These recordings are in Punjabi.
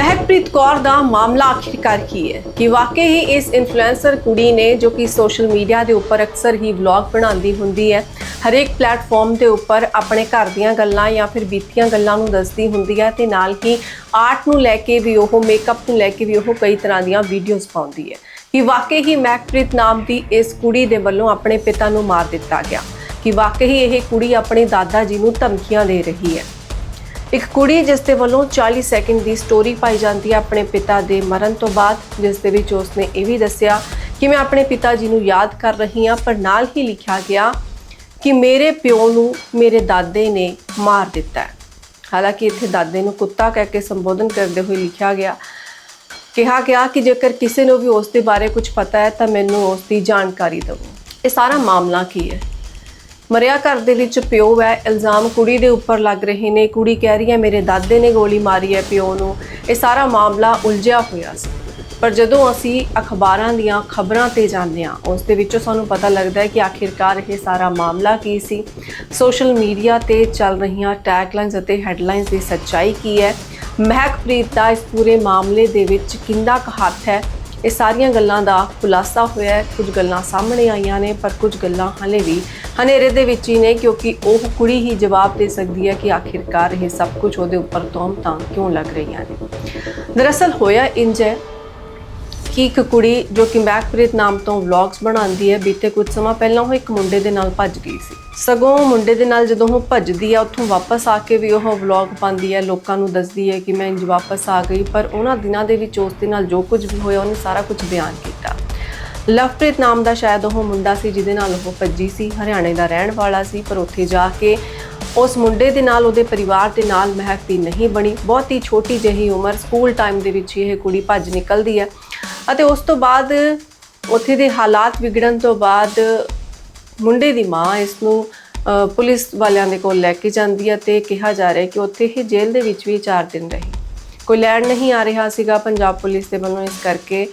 ਮਹਿਕਪ੍ਰੀਤ ਕੌਰ ਦਾ ਮਾਮਲਾ ਆਖਿਰਕਾਰ ਕੀ ਹੈ? ਕਿ ਵਾਕਈ ਹੀ ਇਸ ਇਨਫਲੂਐਂਸਰ ਕੁੜੀ ਨੇ, ਜੋ ਕਿ ਸੋਸ਼ਲ ਮੀਡੀਆ ਦੇ ਉੱਪਰ ਅਕਸਰ ਹੀ ਵਲੌਗ ਬਣਾਉਂਦੀ ਹੁੰਦੀ ਹੈ, ਹਰੇਕ ਪਲੇਟਫਾਰਮ ਦੇ ਉੱਪਰ ਆਪਣੇ ਘਰ ਦੀਆਂ ਗੱਲਾਂ ਜਾਂ ਫਿਰ ਬੀਤੀਆਂ ਗੱਲਾਂ ਨੂੰ ਦੱਸਦੀ ਹੁੰਦੀ ਹੈ ਤੇ ਨਾਲ ਹੀ ਆਰਟ ਨੂੰ ਲੈ ਕੇ ਵੀ ਉਹ ਮੇਕਅਪ ਨੂੰ ਲੈ ਕੇ ਵੀ ਉਹ ਕਈ ਤਰ੍ਹਾਂ ਦੀਆਂ ਵੀਡੀਓਜ਼ ਪਾਉਂਦੀ ਹੈ। ਕਿ ਵਾਕਈ ਹੀ ਮਹਿਕਪ੍ਰੀਤ ਨਾਮ ਦੀ ਇਸ ਕੁੜੀ ਦੇ ਵੱਲੋਂ ਆਪਣੇ ਪਿਤਾ ਨੂੰ ਮਾਰ ਦਿੱਤਾ ਗਿਆ। ਕਿ ਵਾਕਈ ਇਹ ਕੁੜੀ ਆਪਣੇ ਦਾਦਾ ਜੀ ਨੂੰ ਧਮਕੀਆਂ ਦੇ ਰਹੀ ਹੈ। ਇੱਕ ਕੁੜੀ ਜਿਸ ਦੇ ਵੱਲੋਂ 40 ਸੈਕਿੰਡ ਦੀ ਸਟੋਰੀ ਪਾਈ ਜਾਂਦੀ ਹੈ ਆਪਣੇ ਪਿਤਾ ਦੇ ਮਰਨ ਤੋਂ ਬਾਅਦ, ਜਿਸ ਦੇ ਵਿੱਚ ਉਸਨੇ ਇਹ ਵੀ ਦੱਸਿਆ ਕਿ ਮੈਂ ਆਪਣੇ ਪਿਤਾ ਜੀ ਨੂੰ ਯਾਦ ਕਰ ਰਹੀ ਹਾਂ, ਪਰ ਨਾਲ ਹੀ ਲਿਖਿਆ ਗਿਆ ਕਿ ਮੇਰੇ ਪਿਓ ਨੂੰ ਮੇਰੇ ਦਾਦੇ ਨੇ ਮਾਰ ਦਿੱਤਾ ਹੈ। ਹਾਲਾਂਕਿ ਇੱਥੇ ਦਾਦੇ ਨੂੰ ਕੁੱਤਾ ਕਹਿ ਕੇ ਸੰਬੋਧਨ ਕਰਦੇ ਹੋਏ ਲਿਖਿਆ ਗਿਆ, ਕਿਹਾ ਗਿਆ ਕਿ ਜੇਕਰ ਕਿਸੇ ਨੂੰ ਵੀ ਉਸ ਦੇ ਬਾਰੇ ਕੁਝ ਪਤਾ ਹੈ, ਤਾਂ ਮੈਨੂੰ ਉਸ ਦੀ ਜਾਣਕਾਰੀ ਦਿਓ। ਇਹ ਸਾਰਾ ਮਾਮਲਾ ਕੀ ਹੈ? ਮਰਿਆ ਘਰ ਦੇ ਵਿੱਚ ਪਿਓ ਹੈ, ਇਲਜ਼ਾਮ ਕੁੜੀ ਦੇ ਉੱਪਰ ਲੱਗ ਰਹੇ ਨੇ। ਕੁੜੀ ਕਹਿ ਰਹੀ ਹੈ, ਮੇਰੇ ਦਾਦੇ ਨੇ ਗੋਲੀ ਮਾਰੀ ਹੈ ਪਿਓ ਨੂੰ। ਇਹ ਸਾਰਾ ਮਾਮਲਾ ਉਲਝਿਆ ਹੋਇਆ ਸੀ। ਪਰ ਜਦੋਂ ਅਸੀਂ ਅਖਬਾਰਾਂ ਦੀਆਂ ਖਬਰਾਂ ਤੇ ਜਾਂਦੇ ਹਾਂ, ਉਸ ਦੇ ਵਿੱਚੋਂ ਸਾਨੂੰ ਪਤਾ ਲੱਗਦਾ ਹੈ ਕਿ ਆਖਿਰਕਾਰ ਇਹ ਸਾਰਾ ਮਾਮਲਾ ਕੀ ਸੀ। ਸੋਸ਼ਲ ਮੀਡੀਆ ਤੇ ਚੱਲ ਰਹੀਆਂ ਟੈਗਲਾਈਨਸ ਅਤੇ ਹੈਡਲਾਈਨਸ ਦੀ ਸੱਚਾਈ ਕੀ ਹੈ? ਮਹਿਕਪ੍ਰੀਤ ਦਾ ਇਸ ਪੂਰੇ ਮਾਮਲੇ ਦੇ ਵਿੱਚ ਕਿੰਨਾ ਕੁ ਹੱਥ ਹੈ? ਇਹ ਸਾਰੀਆਂ ਗੱਲਾਂ ਦਾ ਖੁਲਾਸਾ ਹੋਇਆ ਹੈ। ਕੁਝ ਗੱਲਾਂ ਸਾਹਮਣੇ ਆਈਆਂ ਨੇ, ਪਰ ਕੁਝ ਗੱਲਾਂ ਹਲੇ ਵੀ ਹਨੇਰੇ ਦੇ ਵਿੱਚ ਹੀ ਨੇ, ਕਿਉਂਕਿ ਉਹ ਕੁੜੀ ਹੀ ਜਵਾਬ ਦੇ ਸਕਦੀ ਹੈ ਕਿ ਆਖਿਰਕਾਰ ਇਹ ਸਭ ਕੁਝ ਉਹਦੇ ਉੱਪਰ ਤੋਮਤਾਂ ਕਿਉਂ ਲੱਗ ਰਹੀਆਂ ਨੇ। ਦਰਅਸਲ ਹੋਇਆ ਇੰਜ ਹੈ ਕਿ ਇੱਕ ਕੁੜੀ ਜੋ ਕਿ ਮਹਿਕਪ੍ਰੀਤ ਨਾਮ ਤੋਂ ਵਲੌਗਸ ਬਣਾਉਂਦੀ ਹੈ, ਬੀਤੇ ਕੁਝ ਸਮਾਂ ਪਹਿਲਾਂ ਉਹ ਇੱਕ ਮੁੰਡੇ ਦੇ ਨਾਲ ਭੱਜ ਗਈ ਸੀ। ਸਗੋਂ ਮੁੰਡੇ ਦੇ ਨਾਲ ਜਦੋਂ ਉਹ ਭੱਜਦੀ ਆ, ਉੱਥੋਂ ਵਾਪਸ ਆ ਕੇ ਵੀ ਉਹ ਵਲੌਗ ਪਾਉਂਦੀ ਹੈ ਲੋਕਾਂ ਨੂੰ ਦੱਸਦੀ ਹੈ ਕਿ ਮੈਂ ਇੰਜ ਵਾਪਸ ਆ ਗਈ, ਪਰ ਉਹਨਾਂ ਦਿਨਾਂ ਦੇ ਵਿੱਚ ਉਸ ਦੇ ਨਾਲ ਜੋ ਕੁਝ ਵੀ ਹੋਇਆ, ਉਹਨੇ ਸਾਰਾ ਕੁਝ ਬਿਆਨ ਕੀਤਾ। ਲਵਪ੍ਰੀਤ ਨਾਮ ਦਾ ਸ਼ਾਇਦ ਉਹ ਮੁੰਡਾ ਸੀ ਜਿਹਦੇ ਨਾਲ ਉਹ ਭੱਜੀ ਸੀ, ਹਰਿਆਣੇ ਦਾ ਰਹਿਣ ਵਾਲਾ ਸੀ, ਪਰ ਉੱਥੇ ਜਾ ਕੇ ਉਸ ਮੁੰਡੇ ਦੇ ਨਾਲ, ਉਹਦੇ ਪਰਿਵਾਰ ਦੇ ਨਾਲ ਮਹਿਕ ਦੀ ਨਹੀਂ ਬਣੀ। ਬਹੁਤ ਹੀ ਛੋਟੀ ਜਿਹੀ ਉਮਰ, ਸਕੂਲ ਟਾਈਮ ਦੇ ਵਿੱਚ ਹੀ ਇਹ ਕੁੜੀ ਭੱਜ ਨਿਕਲਦੀ ਹੈ। ਅਤੇ ਉਸ ਤੋਂ ਬਾਅਦ ਉੱਥੇ ਦੇ ਹਾਲਾਤ ਵਿਗੜਨ ਤੋਂ ਬਾਅਦ ਮੁੰਡੇ ਦੀ ਮਾਂ ਇਸ ਨੂੰ ਪੁਲਿਸ ਵਾਲਿਆਂ ਦੇ ਕੋਲ ਲੈ ਕੇ ਜਾਂਦੀ ਹੈ ਤੇ ਕਿਹਾ ਜਾ ਰਿਹਾ ਕਿ ਉੱਥੇ ਹੀ ਜੇਲ੍ਹ ਦੇ ਵਿੱਚ ਵੀ 4 ਦਿਨ ਰਹੀ। ਕੋਈ ਲੈਣ ਨਹੀਂ ਆ ਰਿਹਾ ਸੀਗਾ, ਪੰਜਾਬ ਪੁਲਿਸ ਦੇ ਵੱਲੋਂ ਇਸ ਕਰਕੇ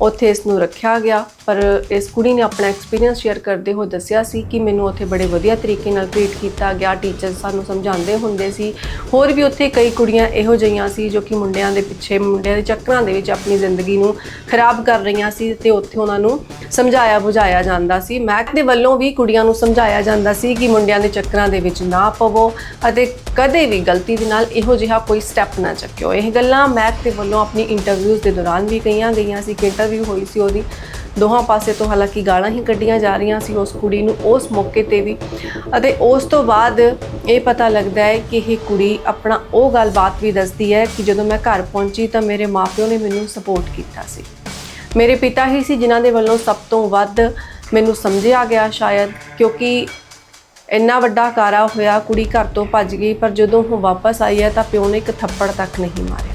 ਉੱਥੇ ਇਸ ਨੂੰ ਰੱਖਿਆ ਗਿਆ। ਪਰ ਇਸ ਕੁੜੀ ਨੇ ਆਪਣਾ ਐਕਸਪੀਰੀਅੰਸ ਸ਼ੇਅਰ ਕਰਦੇ ਹੋਏ ਦੱਸਿਆ ਸੀ ਕਿ ਮੈਨੂੰ ਉੱਥੇ ਬੜੇ ਵਧੀਆ ਤਰੀਕੇ ਨਾਲ ਟ੍ਰੀਟ ਕੀਤਾ ਗਿਆ। ਟੀਚਰ ਸਾਨੂੰ ਸਮਝਾਉਂਦੇ ਹੁੰਦੇ ਸੀ। ਹੋਰ ਵੀ ਉੱਥੇ ਕਈ ਕੁੜੀਆਂ ਇਹੋ ਜਿਹੀਆਂ ਸੀ ਜੋ ਕਿ ਮੁੰਡਿਆਂ ਦੇ ਪਿੱਛੇ, ਮੁੰਡਿਆਂ ਦੇ ਚੱਕਰਾਂ ਦੇ ਵਿੱਚ ਆਪਣੀ ਜ਼ਿੰਦਗੀ ਨੂੰ ਖਰਾਬ ਕਰ ਰਹੀਆਂ ਸੀ ਤੇ ਉੱਥੇ ਉਹਨਾਂ ਨੂੰ ਸਮਝਾਇਆ ਬੁਝਾਇਆ ਜਾਂਦਾ ਸੀ। ਮੈਕ ਦੇ ਵੱਲੋਂ ਵੀ ਕੁੜੀਆਂ ਨੂੰ ਸਮਝਾਇਆ ਜਾਂਦਾ ਸੀ ਕਿ ਮੁੰਡਿਆਂ ਦੇ ਚੱਕਰਾਂ ਦੇ ਵਿੱਚ ਨਾ ਪਵੋ ਅਤੇ ਕਦੇ ਵੀ ਗਲਤੀ ਦੇ ਨਾਲ ਇਹੋ ਜਿਹਾ ਕੋਈ ਸਟੈਪ ਨਾ ਚੱਕਿਓ। ਇਹ ਗੱਲਾਂ ਮੈਕ ਦੇ ਵੱਲੋਂ ਆਪਣੀ ਇੰਟਰਵਿਊਜ਼ ਦੇ ਦੌਰਾਨ ਵੀ ਕਹੀਆਂ ਗਈਆਂ ਸੀ। ਕਿ ਇੰਟਰਵਿਊ ਹੋਈ ਸੀ ਉਹਦੀ। ਦੋਹਾਂ ਪਾਸੇ ਤੋਂ ਹਾਲਾਂਕਿ ਗਾਲਾਂ ਹੀ ਕੱਢੀਆਂ ਜਾ ਰਹੀਆਂ ਸੀ ਉਸ ਕੁੜੀ ਨੂੰ ਉਸ ਮੌਕੇ ਤੇ ਵੀ। ਅਤੇ ਉਸ ਤੋਂ ਬਾਅਦ ਇਹ ਪਤਾ ਲੱਗਦਾ ਹੈ ਕਿ ਇਹ ਕੁੜੀ ਆਪਣਾ ਉਹ ਗੱਲਬਾਤ ਵੀ ਦੱਸਦੀ ਹੈ ਕਿ ਜਦੋਂ ਮੈਂ ਘਰ ਪਹੁੰਚੀ ਤਾਂ ਮੇਰੇ ਮਾਪਿਓ ਨੇ ਮੈਨੂੰ ਸਪੋਰਟ ਕੀਤਾ ਸੀ। ਮੇਰੇ ਪਿਤਾ ਹੀ ਸੀ ਜਿਨ੍ਹਾਂ ਦੇ ਵੱਲੋਂ ਸਭ ਤੋਂ ਵੱਧ ਮੈਨੂੰ ਸਮਝਿਆ ਗਿਆ ਸ਼ਾਇਦ, ਕਿਉਂਕਿ ਇੰਨਾ ਵੱਡਾ ਕਾਰਾ ਹੋਇਆ, ਕੁੜੀ ਘਰ ਤੋਂ ਭੱਜ ਗਈ, ਪਰ ਜਦੋਂ ਉਹ ਵਾਪਸ ਆਈ ਹੈ ਤਾਂ ਪਿਓ ਨੇ ਇੱਕ ਥੱਪੜ ਤੱਕ ਨਹੀਂ ਮਾਰਿਆ।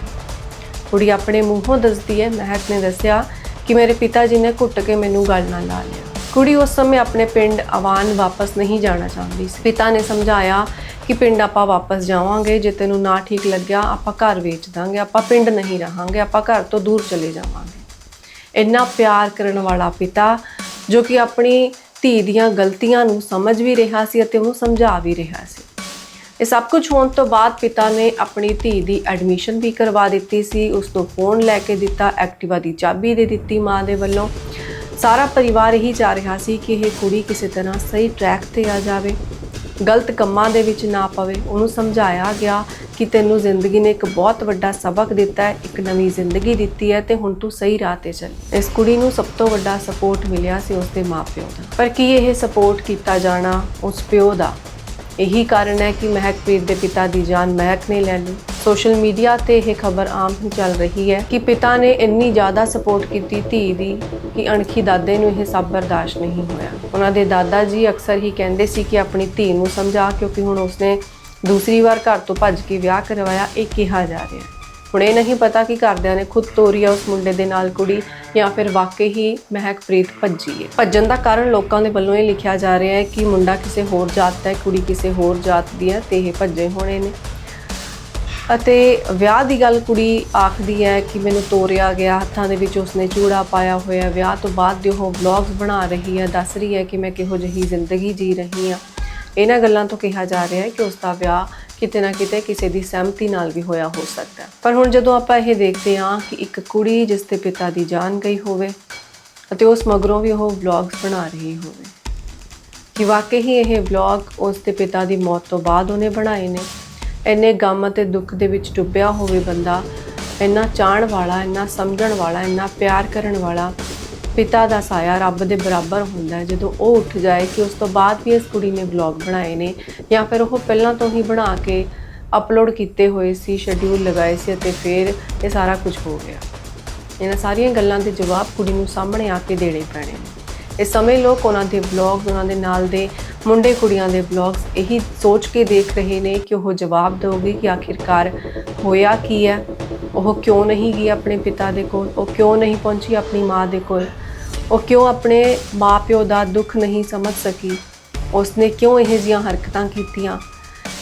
ਕੁੜੀ ਆਪਣੇ ਮੂੰਹੋਂ ਦੱਸਦੀ ਹੈ, ਮਹਿਕ ਨੇ ਦੱਸਿਆ ਕਿ ਮੇਰੇ ਪਿਤਾ ਜੀ ਨੇ ਘੁੱਟ ਕੇ ਮੈਨੂੰ ਗੱਲ ਨਾਲ ਲਾ ਲਿਆ। ਕੁੜੀ ਉਸ ਸਮੇਂ ਆਪਣੇ ਪਿੰਡ ਆਵਾਨ ਵਾਪਸ ਨਹੀਂ ਜਾਣਾ ਚਾਹੁੰਦੀ ਸੀ। ਪਿਤਾ ਨੇ ਸਮਝਾਇਆ ਕਿ ਪਿੰਡ ਆਪਾਂ ਵਾਪਸ ਜਾਵਾਂਗੇ, ਜੇ ਤੈਨੂੰ ਨਾ ਠੀਕ ਲੱਗਿਆ ਆਪਾਂ ਘਰ ਵੇਚ ਦਾਂਗੇ, ਆਪਾਂ ਪਿੰਡ ਨਹੀਂ ਰਹਾਂਗੇ, ਆਪਾਂ ਘਰ ਤੋਂ ਦੂਰ ਚਲੇ ਜਾਵਾਂਗੇ। ਇੰਨਾ ਪਿਆਰ ਕਰਨ ਵਾਲਾ ਪਿਤਾ, ਜੋ ਕਿ ਆਪਣੀ ਧੀ ਦੀਆਂ ਗਲਤੀਆਂ ਨੂੰ ਸਮਝ ਵੀ ਰਿਹਾ ਸੀ ਅਤੇ ਉਹਨੂੰ ਸਮਝਾ ਵੀ ਰਿਹਾ ਸੀ। ਇਹ ਸਭ ਕੁਝ ਹੋਣ ਤੋਂ ਬਾਅਦ ਪਿਤਾ ਨੇ ਆਪਣੀ ਧੀ ਦੀ ਐਡਮਿਸ਼ਨ ਵੀ ਕਰਵਾ ਦਿੱਤੀ ਸੀ। ਉਸ ਤੋਂ ਫੋਨ ਲੈ ਕੇ ਦਿੱਤਾ, ਐਕਟਿਵਾ ਦੀ ਚਾਬੀ ਦੇ ਦਿੱਤੀ ਮਾਂ ਦੇ ਵੱਲੋਂ। ਸਾਰਾ ਪਰਿਵਾਰ ਇਹੀ ਜਾ ਰਿਹਾ ਸੀ ਕਿ ਇਹ ਕੁੜੀ ਕਿਸੇ ਤਰ੍ਹਾਂ ਸਹੀ ਟਰੈਕ ਤੇ ਆ ਜਾਵੇ। ਗਲਤ ਕੰਮਾਂ ਦੇ ਵਿੱਚ ਨਾ ਪਵੇ। ਉਹਨੂੰ ਸਮਝਾਇਆ ਗਿਆ ਕਿ ਤੈਨੂੰ ਜ਼ਿੰਦਗੀ ਨੇ ਇੱਕ ਬਹੁਤ ਵੱਡਾ ਸਬਕ ਦਿੱਤਾ ਹੈ, ਇੱਕ ਨਵੀਂ ਜ਼ਿੰਦਗੀ ਦਿੱਤੀ ਹੈ ਤੇ ਹੁਣ ਤੂੰ ਸਹੀ ਰਾਹ ਤੇ ਚੱਲ। ਇਸ ਕੁੜੀ ਨੂੰ ਸਭ ਤੋਂ ਵੱਡਾ ਸਪੋਰਟ ਮਿਲਿਆ ਸੀ ਉਸਦੇ ਮਾਪਿਓ ਦਾ। ਪਰ ਕੀ ਇਹ ਸਪੋਰਟ ਕੀਤਾ ਜਾਣਾ? ਉਸ ਪਿਓ ਦਾ। ਇਹੀ ਕਾਰਨ ਹੈ ਕਿ ਮਹਿਕਪ੍ਰੀਤ ਦੇ ਪਿਤਾ ਦੀ ਜਾਨ ਮਹਿਕ ਨੇ ਲੈ ਲਈ। ਸੋਸ਼ਲ ਮੀਡੀਆ ਤੇ ਇਹ ਖਬਰ ਆਮ ਹੀ ਚੱਲ ਰਹੀ ਹੈ ਕਿ ਪਿਤਾ ਨੇ ਇੰਨੀ ਜ਼ਿਆਦਾ ਸਪੋਰਟ ਕੀਤੀ ਧੀ ਦੀ ਕਿ ਅਣਖੀ ਦਾਦੇ ਨੂੰ ਇਹ ਸਭ ਬਰਦਾਸ਼ਤ ਨਹੀਂ ਹੋਇਆ। ਉਹਨਾਂ ਦੇ ਦਾਦਾ ਜੀ ਅਕਸਰ ਹੀ ਕਹਿੰਦੇ ਸੀ ਕਿ ਆਪਣੀ ਧੀ ਨੂੰ ਸਮਝਾ ਕਿਉਂਕਿ ਹੁਣ ਉਸਨੇ ਦੂਸਰੀ ਵਾਰ ਘਰ ਤੋਂ ਭੱਜ ਕੇ ਵਿਆਹ ਕਰਵਾਇਆ, ਇਹ ਕਿਹਾ ਜਾ ਰਿਹਾ ਹੈ। ਹੁਣ ਇਹ ਨਹੀਂ ਪਤਾ ਕਿ ਘਰਦਿਆਂ ਨੇ ਖੁਦ ਤੋਰੀ ਆ ਉਸ ਮੁੰਡੇ ਦੇ ਨਾਲ ਕੁੜੀ ਜਾਂ ਫਿਰ ਵਾਕਈ ਹੀ ਮਹਿਕਪ੍ਰੀਤ ਭੱਜੀ ਹੈ। ਭੱਜਣ ਦਾ ਕਾਰਨ ਲੋਕਾਂ ਦੇ ਵੱਲੋਂ ਇਹ ਲਿਖਿਆ ਜਾ ਰਿਹਾ ਹੈ ਕਿ ਮੁੰਡਾ ਕਿਸੇ ਹੋਰ ਜਾਤ ਦਾ ਹੈ, ਕੁੜੀ ਕਿਸੇ ਹੋਰ ਜਾਤ ਦੀ ਹੈ ਤੇ ਇਹ ਭੱਜੇ ਹੋਣੇ ਨੇ। ਅਤੇ ਵਿਆਹ ਦੀ ਗੱਲ ਕੁੜੀ ਆਖਦੀ ਹੈ ਕਿ ਮੈਨੂੰ ਤੋਰਿਆ ਗਿਆ, ਹੱਥਾਂ ਦੇ ਵਿੱਚ ਉਸਨੇ ਚੂੜਾ ਪਾਇਆ ਹੋਇਆ ਵਿਆਹ ਤੋਂ ਬਾਅਦ ਦੇ ਉਹ ਵਲੌਗਸ ਬਣਾ ਰਹੀ ਹੈ, ਦੱਸ ਰਹੀ ਹੈ ਕਿ ਮੈਂ ਕਿਹੋ ਜਿਹੀ ਜ਼ਿੰਦਗੀ ਜੀ ਰਹੀ ਹਾਂ। ਇਹਨਾਂ ਗੱਲਾਂ ਤੋਂ ਕਿਹਾ ਜਾ ਰਿਹਾ ਹੈ ਕਿ ਉਸ ਦਾ ਵਿਆਹ ਕਿਤੇ ਨਾ ਕਿਤੇ ਕਿਸੇ ਦੀ ਸਹਿਮਤੀ ਨਾਲ ਵੀ ਹੋਇਆ ਹੋ ਸਕਦਾ ਹੈ। ਪਰ ਹੁਣ ਜਦੋਂ ਆਪਾਂ ਇਹ ਦੇਖਦੇ ਹਾਂ ਕਿ ਇੱਕ ਕੁੜੀ ਜਿਸ ਦੇ ਪਿਤਾ ਦੀ ਜਾਨ ਗਈ ਹੋਵੇ ਅਤੇ ਉਸ ਮਗਰੋਂ ਵੀ ਉਹ ਵਲੌਗਸ ਬਣਾ ਰਹੀ ਹੋਵੇ, ਕਿ ਵਾਕਈ ਹੀ ਇਹ ਵਲੌਗ ਉਸ ਦੇ ਪਿਤਾ ਦੀ ਮੌਤ ਤੋਂ ਬਾਅਦ ਉਹਨੇ ਬਣਾਏ ਨੇ। ਇੰਨੇ ਗਮ ਅਤੇ ਦੁੱਖ ਦੇ ਵਿੱਚ ਡੁੱਬਿਆ ਹੋਵੇ ਬੰਦਾ, ਇੰਨਾ ਚਾਹਣ ਵਾਲਾ, ਇੰਨਾ ਸਮਝਣ ਵਾਲਾ, ਇੰਨਾ ਪਿਆਰ ਕਰਨ ਵਾਲਾ ਪਿਤਾ ਦਾ ਸਾਇਆ ਰੱਬ ਦੇ ਬਰਾਬਰ ਹੁੰਦਾ ਜਦੋਂ ਉਹ ਉੱਠ ਜਾਏ ਕਿ ਉਸ ਤੋਂ ਬਾਅਦ ਵੀ ਇਸ ਕੁੜੀ ਨੇ ਵਲੌਗ ਬਣਾਏ ਨੇ ਜਾਂ ਫਿਰ ਉਹ ਪਹਿਲਾਂ ਤੋਂ ਹੀ ਬਣਾ ਕੇ ਅਪਲੋਡ ਕੀਤੇ ਹੋਏ ਸੀ ਸ਼ੈਡਿਊਲ ਲਗਾਏ ਸੀ ਅਤੇ ਫਿਰ ਇਹ ਸਾਰਾ ਕੁਝ ਹੋ ਗਿਆ। ਇਹਨਾਂ ਸਾਰੀਆਂ ਗੱਲਾਂ ਦੇ ਜਵਾਬ ਕੁੜੀ ਨੂੰ ਸਾਹਮਣੇ ਆ ਕੇ ਦੇਣੇ ਪੈਣੇ ਨੇ। ਇਸ ਸਮੇਂ ਲੋਕ ਉਹਨਾਂ ਦੇ ਵਲੌਗਸ ਉਹਨਾਂ ਦੇ ਨਾਲ ਦੇ ਮੁੰਡੇ ਕੁੜੀਆਂ ਦੇ ਵਲੌਗਸ ਇਹੀ ਸੋਚ ਕੇ ਦੇਖ ਰਹੇ ਨੇ ਕਿ ਉਹ ਜਵਾਬ ਦੇਊਗੀ ਕਿ ਆਖਿਰਕਾਰ ਹੋਇਆ ਕੀ ਹੈ? ਉਹ ਕਿਉਂ ਨਹੀਂ ਗਈ ਆਪਣੇ ਪਿਤਾ ਦੇ ਕੋਲ? ਉਹ ਕਿਉਂ ਨਹੀਂ ਪਹੁੰਚੀ ਆਪਣੀ ਮਾਂ ਦੇ ਕੋਲ? ਉਹ ਕਿਉਂ ਆਪਣੇ ਮਾਪਿਓ ਦਾ ਦੁੱਖ ਨਹੀਂ ਸਮਝ ਸਕੀ? ਉਸਨੇ ਕਿਉਂ ਇਹ ਜਿਹੀਆਂ ਹਰਕਤਾਂ ਕੀਤੀਆਂ?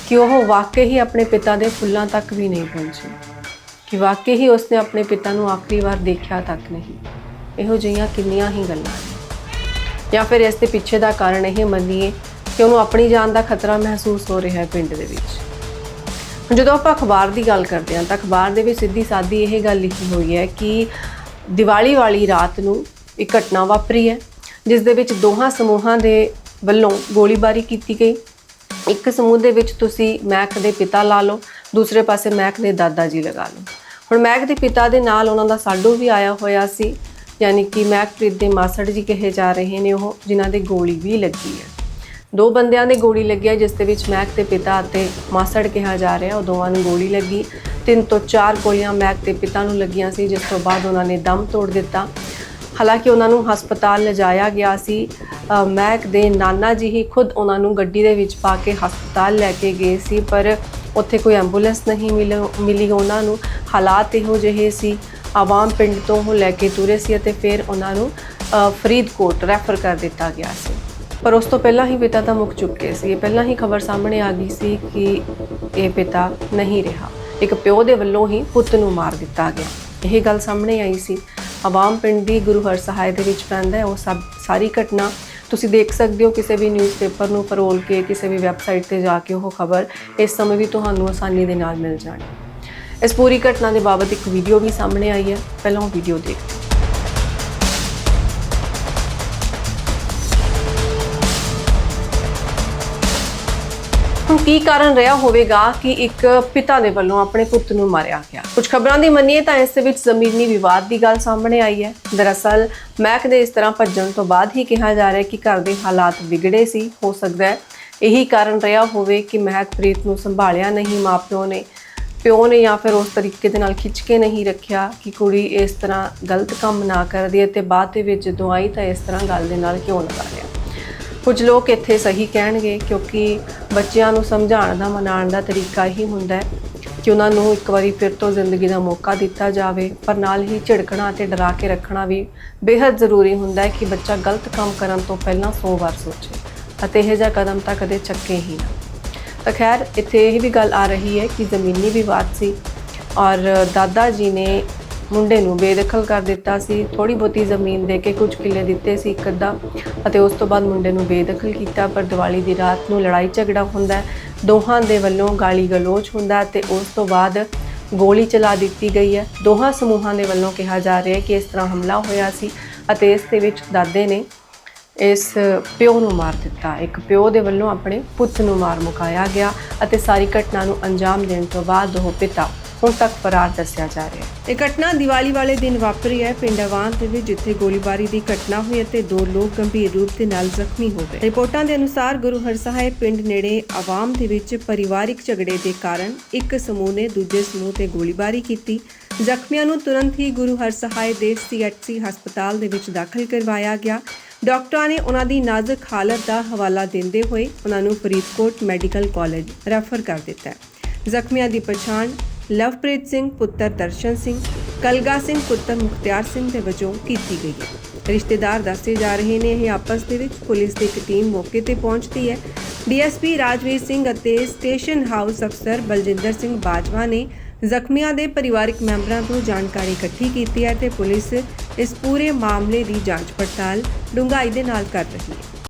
ਕਿ ਉਹ ਵਾਕਈ ਹੀ ਆਪਣੇ ਪਿਤਾ ਦੇ ਫੁੱਲਾਂ ਤੱਕ ਵੀ ਨਹੀਂ ਪਹੁੰਚੀ? ਕਿ ਵਾਕਈ ਹੀ ਉਸਨੇ ਆਪਣੇ ਪਿਤਾ ਨੂੰ ਆਖਰੀ ਵਾਰ ਦੇਖਿਆ ਤੱਕ ਨਹੀਂ? ਇਹੋ ਜਿਹੀਆਂ ਕਿੰਨੀਆਂ ਹੀ ਗੱਲਾਂ ਜਾਂ ਫਿਰ ਇਸ ਦੇ ਪਿੱਛੇ ਦਾ ਕਾਰਨ ਇਹ ਮੰਨੀਏ ਕਿ ਉਹਨੂੰ ਆਪਣੀ ਜਾਨ ਦਾ ਖਤਰਾ ਮਹਿਸੂਸ ਹੋ ਰਿਹਾ ਹੈ ਪਿੰਡ ਦੇ ਵਿੱਚ। ਹੁਣ ਜਦੋਂ ਆਪਾਂ ਅਖਬਾਰ ਦੀ ਗੱਲ ਕਰਦੇ ਹਾਂ, ਤਾਂ ਅਖਬਾਰ ਦੇ ਵਿੱਚ ਸਿੱਧੀ ਸਾਦੀ ਇਹ ਗੱਲ ਲਿਖੀ ਹੋਈ ਹੈ ਕਿ ਦੀਵਾਲੀ ਵਾਲੀ ਰਾਤ ਨੂੰ ਇੱਕ ਘਟਨਾ ਵਾਪਰੀ ਹੈ, ਜਿਸ ਦੇ ਵਿੱਚ ਦੋਹਾਂ ਸਮੂਹਾਂ ਦੇ ਵੱਲੋਂ ਗੋਲੀਬਾਰੀ ਕੀਤੀ ਗਈ। ਇੱਕ ਸਮੂਹ ਦੇ ਵਿੱਚ ਤੁਸੀਂ ਮੈਕ ਦੇ ਪਿਤਾ ਲਾ ਲਓ, ਦੂਸਰੇ ਪਾਸੇ ਮੈਕ ਦੇ ਦਾਦਾ ਜੀ ਲਗਾ ਲਓ। ਹੁਣ ਮੈਕ ਦੇ ਪਿਤਾ ਦੇ ਨਾਲ ਉਹਨਾਂ ਦਾ ਸਾਡੂ ਵੀ ਆਇਆ ਹੋਇਆ ਸੀ। ਯਾਨੀ ਕਿ ਮੈਕਪ੍ਰੀਤ ਦੇ ਮਾਸੜ ਜੀ ਕਹੇ ਜਾ ਰਹੇ ਨੇ ਉਹ ਜਿਨ੍ਹਾਂ ਦੇ ਗੋਲੀ ਵੀ ਲੱਗੀ ਹੈ। ਦੋ ਬੰਦਿਆਂ ਦੇ ਗੋਲੀ ਲੱਗੀ ਹੈ ਜਿਸ ਦੇ ਵਿੱਚ ਮੈਕ ਦੇ ਪਿਤਾ ਅਤੇ ਮਾਸੜ ਕਿਹਾ ਜਾ ਰਿਹਾ ਉਹ ਦੋਵਾਂ ਨੂੰ ਗੋਲੀ ਲੱਗੀ। ਤਿੰਨ ਤੋਂ ਚਾਰ ਗੋਲੀਆਂ ਮੈਕ ਦੇ ਪਿਤਾ ਨੂੰ ਲੱਗੀਆਂ ਸੀ ਜਿਸ ਤੋਂ ਬਾਅਦ ਉਹਨਾਂ ਨੇ ਦਮ ਤੋੜ ਦਿੱਤਾ। ਹਾਲਾਂਕਿ ਉਹਨਾਂ ਨੂੰ ਹਸਪਤਾਲ ਲਿਜਾਇਆ ਗਿਆ ਸੀ। ਅ, ਮੈਕ ਦੇ ਨਾਨਾ ਜੀ ਹੀ ਖੁਦ ਉਹਨਾਂ ਨੂੰ ਗੱਡੀ ਦੇ ਵਿੱਚ ਪਾ ਕੇ ਹਸਪਤਾਲ ਲੈ ਕੇ ਗਏ ਸੀ ਪਰ ਉੱਥੇ ਕੋਈ ਐਂਬੂਲੈਂਸ ਨਹੀਂ ਮਿਲ- ਮਿਲੀ ਉਹਨਾਂ ਨੂੰ। ਹਾਲਾਤ ਇਹੋ ਜਿਹੇ ਸੀ। ਆਵਾਮ ਪਿੰਡ ਤੋਂ ਉਹ ਲੈ ਕੇ ਤੁਰੇ ਸੀ ਅਤੇ ਫਿਰ ਉਹਨਾਂ ਨੂੰ ਫਰੀਦਕੋਟ ਰੈਫਰ ਕਰ ਦਿੱਤਾ ਗਿਆ ਸੀ। ਪਰ ਉਸ ਤੋਂ ਪਹਿਲਾਂ ਹੀ ਪਿਤਾ ਤਾਂ ਮੁੱਕ ਚੁੱਕੇ ਸੀ ਇਹ ਪਹਿਲਾਂ ਹੀ ਖਬਰ ਸਾਹਮਣੇ ਆ ਗਈ ਸੀ ਕਿ ਇਹ ਪਿਤਾ ਨਹੀਂ ਰਿਹਾ। ਇੱਕ ਪਿਓ ਦੇ ਵੱਲੋਂ ਹੀ ਪੁੱਤ ਨੂੰ ਮਾਰ ਦਿੱਤਾ ਗਿਆ। ਇਹ ਗੱਲ ਸਾਹਮਣੇ ਆਈ ਸੀ। ਆਵਾਮ ਪਿੰਡ ਦੀ ਗੁਰੂ ਹਰ ਹਰਸਹਾਏ ਦੇ ਵਿੱਚ ਪੈਂਦਾ ਹੈ। ਉਹ ਸਭ, ਸਾਰੀ ਘਟਨਾ ਤੁਸੀਂ ਦੇਖ ਸਕਦੇ ਹੋ ਕਿਸੇ ਵੀ ਨਿਊਜ਼ਪੇਪਰ ਨੂੰ ਪਰੋਲ ਕੇ, ਕਿਸੇ ਵੀ ਵੈਬਸਾਈਟ ਤੇ ਜਾ ਕੇ ਉਹ ਖਬਰ ਇਸ ਸਮੇਂ ਵੀ ਤੁਹਾਨੂੰ ਆਸਾਨੀ ਦੇ ਨਾਲ ਮਿਲ ਜਾਣੀ। ਇਸ ਪੂਰੀ ਘਟਨਾ ਦੇ ਬਾਬਤ ਇੱਕ ਵੀਡੀਓ ਵੀ ਸਾਹਮਣੇ ਆਈ ਹੈ। ਪਹਿਲਾਂ ਉਹ ਵੀਡੀਓ ਦੇਖੋ। ਹੁਣ ਕੀ ਕਾਰਨ ਰਿਹਾ ਹੋਵੇਗਾ ਕਿ ਇੱਕ ਪਿਤਾ ਦੇ ਵੱਲੋਂ ਆਪਣੇ ਪੁੱਤ ਨੂੰ ਮਾਰਿਆ ਗਿਆ? ਕੁਝ ਖਬਰਾਂ ਦੀ ਮੰਨੀਏ ਤਾਂ ਇਸ ਦੇ ਵਿੱਚ ਜ਼ਮੀਨੀ ਵਿਵਾਦ ਦੀ ਗੱਲ ਸਾਹਮਣੇ ਆਈ ਹੈ। ਦਰਅਸਲ ਮੈਕ ਦੇ ਇਸ ਤਰ੍ਹਾਂ ਭੱਜਣ ਤੋਂ ਬਾਅਦ ਹੀ ਕਿਹਾ ਜਾ ਰਿਹਾ ਕਿ ਘਰ ਦੇ ਹਾਲਾਤ ਵਿਗੜੇ ਸੀ। ਹੋ ਸਕਦਾ ਹੈ ਇਹੀ ਕਾਰਨ ਰਿਹਾ ਹੋਵੇ ਕਿ ਮਹਿਕਪ੍ਰੀਤ ਨੂੰ ਸੰਭਾਲਿਆ ਨਹੀਂ ਮਾਪਿਓ ਨੇ। ਪਿਓ ਨੇ ਜਾਂ ਫਿਰ ਉਸ ਤਰੀਕੇ ਦੇ ਨਾਲ ਖਿੱਚ ਕੇ ਨਹੀਂ ਰੱਖਿਆ ਕਿ ਕੁੜੀ ਇਸ ਤਰ੍ਹਾਂ ਗਲਤ ਕੰਮ ਨਾ ਕਰਦੀ ਹੈ ਤੇ ਬਾਅਦ ਦੇ ਵਿੱਚ ਜਦੋਂ ਆਈ ਤਾਂ ਇਸ ਤਰ੍ਹਾਂ ਗੱਲ ਦੇ ਨਾਲ ਕਿਉਂ ਲਗਾ ਲਿਆ। ਕੁਝ ਲੋਕ ਇੱਥੇ ਸਹੀ ਕਹਿਣਗੇ ਕਿਉਂਕਿ ਬੱਚਿਆਂ ਨੂੰ ਸਮਝਾਉਣ ਦਾ, ਮਨਾਉਣ ਦਾ ਤਰੀਕਾ ਹੀ ਹੁੰਦਾ ਹੈ ਕਿ ਉਹਨਾਂ ਨੂੰ ਇੱਕ ਵਾਰੀ ਫਿਰ ਤੋਂ ਜ਼ਿੰਦਗੀ ਦਾ ਮੌਕਾ ਦਿੱਤਾ ਜਾਵੇ, ਪਰ ਨਾਲ ਹੀ ਝਿੜਕਣਾ ਤੇ ਡਰਾ ਕੇ ਰੱਖਣਾ ਵੀ ਬੇहद ਜ਼ਰੂਰੀ ਹੁੰਦਾ ਹੈ ਕਿ ਬੱਚਾ ਗਲਤ ਕੰਮ ਕਰਨ ਤੋਂ ਪਹਿਲਾਂ 100 ਵਾਰ ਸੋਚੇ ਅਤੇ ਇਹ ਜਿਹਾ ਕਦਮ ਤਾਂ ਕਦੇ ਚੱਕੇ ਹੀ ਨਾ। ਤਾਂ ਖੈਰ, ਇੱਥੇ ਇਹ ਵੀ ਗੱਲ ਆ ਰਹੀ ਹੈ ਕਿ ਜ਼ਮੀਨੀ ਵਿਵਾਦ ਸੀ ਔਰ ਦਾਦਾ ਜੀ ਨੇ ਮੁੰਡੇ ਨੂੰ ਬੇਦਖਲ ਕਰ ਦਿੱਤਾ ਸੀ ਥੋੜੀ ਬਹੁਤੀ ਜ਼ਮੀਨ ਦੇ ਕੇ ਕੁਝ ਕਿੱਲੇ ਦਿੱਤੇ ਸੀ ਇੱਕ ਅੱਧਾ ਅਤੇ ਉਸ ਤੋਂ ਬਾਅਦ ਮੁੰਡੇ ਨੂੰ ਬੇਦਖਲ ਕੀਤਾ, ਪਰ ਦੀਵਾਲੀ ਦੀ ਰਾਤ ਨੂੰ ਲੜਾਈ ਝਗੜਾ ਹੁੰਦਾ ਦੋਹਾਂ ਦੇ ਵੱਲੋਂ ਗਾਲੀ ਗਲੋਚ ਹੁੰਦਾ ਹੈ ਤੇ ਉਸ ਤੋਂ ਬਾਅਦ ਗੋਲੀ ਚਲਾ ਦਿੱਤੀ ਗਈ ਹੈ। ਦੋਹਾਂ ਸਮੂਹਾਂ ਦੇ ਵੱਲੋਂ ਕਿਹਾ ਜਾ ਰਿਹਾ ਹੈ ਕਿ ਇਸ ਤਰ੍ਹਾਂ ਹਮਲਾ ਹੋਇਆ ਸੀ ਅਤੇ ਇਸ ਦੇ ਵਿੱਚ ਦਾਦੇ ਨੇ ਇਸ ਪਿਓ ਨੂੰ ਮਾਰ ਦਿੱਤਾ। ਇੱਕ ਪਿਓ ਦੇ ਵੱਲੋਂ ਆਪਣੇ ਪੁੱਤ ਨੂੰ ਮਾਰ ਮੁਕਾਇਆ ਗਿਆ ਅਤੇ ਸਾਰੀ ਘਟਨਾ ਨੂੰ ਅੰਜਾਮ ਦੇਣ ਤੋਂ ਬਾਅਦ ਉਹ ਪਿਤਾ ਹੁਣ ਤੱਕ ਫਰਾਰ ਦੱਸਿਆ ਜਾ ਰਿਹਾ ਹੈ। ਇਹ ਘਟਨਾ ਦੀਵਾਲੀ ਵਾਲੇ ਦਿਨ ਵਾਪਰੀ ਹੈ। ਪਿੰਡ ਅਵਾਨ ਦੇ ਵਿੱਚ ਜਿੱਥੇ ਗੋਲੀਬਾਰੀ ਦੀ ਘਟਨਾ ਹੋਈ ਅਤੇ ਦੋ ਲੋਕ ਗੰਭੀਰ ਰੂਪ ਦੇ ਨਾਲ ਜ਼ਖਮੀ ਹੋ ਗਏ। ਰਿਪੋਰਟਾਂ ਦੇ ਅਨੁਸਾਰ ਗੁਰੂ ਹਰਸਹਾਏ ਪਿੰਡ ਨੇੜੇ ਆਵਾਮ ਦੇ ਵਿੱਚ ਪਰਿਵਾਰਿਕ ਝਗੜੇ ਦੇ ਕਾਰਨ ਇੱਕ ਸਮੂਹ ਨੇ ਦੂਜੇ ਸਮੂਹ ਤੇ ਗੋਲੀਬਾਰੀ ਕੀਤੀ ਜ਼ਖਮੀਆਂ ਨੂੰ ਤੁਰੰਤ ਹੀ ਗੁਰੂ ਹਰਸਹਾਏ ਦੇ ਸੀਐਚਸੀ ਹਸਪਤਾਲ ਦੇ ਵਿੱਚ ਦਾਖਲ ਕਰਵਾਇਆ ਗਿਆ। ਡਾਕਟਰਾਂ ਨੇ ਉਹਨਾਂ ਦੀ ਨਾਜ਼ੁਕ ਹਾਲਤ ਦਾ ਹਵਾਲਾ ਦਿੰਦੇ ਹੋਏ ਉਹਨਾਂ ਨੂੰ ਫਰੀਦਕੋਟ ਮੈਡੀਕਲ ਕਾਲਜ ਰੈਫਰ ਕਰ ਦਿੱਤਾ ਜ਼ਖਮੀਆਂ ਦੀ ਪਛਾਣ ਲਵਪ੍ਰੀਤ ਸਿੰਘ, ਪੁੱਤਰ ਦਰਸ਼ਨ ਸਿੰਘ, ਕਲਗਾ ਸਿੰਘ, ਪੁੱਤਰ ਮੁਖਤਿਆਰ ਸਿੰਘ ਦੇ ਵਜੋਂ ਕੀਤੀ ਗਈ ਹੈ। ਰਿਸ਼ਤੇਦਾਰ ਦੱਸੇ ਜਾ ਰਹੇ ਨੇ, ਇਹ ਆਪਸ ਦੇ ਵਿੱਚ ਪੁਲਿਸ ਦੀ ਇੱਕ ਟੀਮ ਮੌਕੇ ਤੇ ਪਹੁੰਚਦੀ ਹੈ। ਡੀਐਸਪੀ ਰਾਜਵੀਰ ਸਿੰਘ ਅਤੇ ਸਟੇਸ਼ਨ ਹਾਊਸ ਅਫਸਰ ਬਲਜਿੰਦਰ ਸਿੰਘ ਬਾਜਵਾ ਨੇ ਜ਼ਖਮੀਆਂ ਦੇ ਪਰਿਵਾਰਕ ਮੈਂਬਰਾਂ ਤੋਂ ਜਾਣਕਾਰੀ ਇਕੱਠੀ ਕੀਤੀ ਹੈ ਤੇ ਪੁਲਿਸ ਇਸ ਪੂਰੇ ਮਾਮਲੇ ਦੀ ਜਾਂਚ ਪੜਤਾਲ ਡੂੰਘਾਈ ਦੇ ਨਾਲ ਕਰ ਰਹੀ ਹੈ।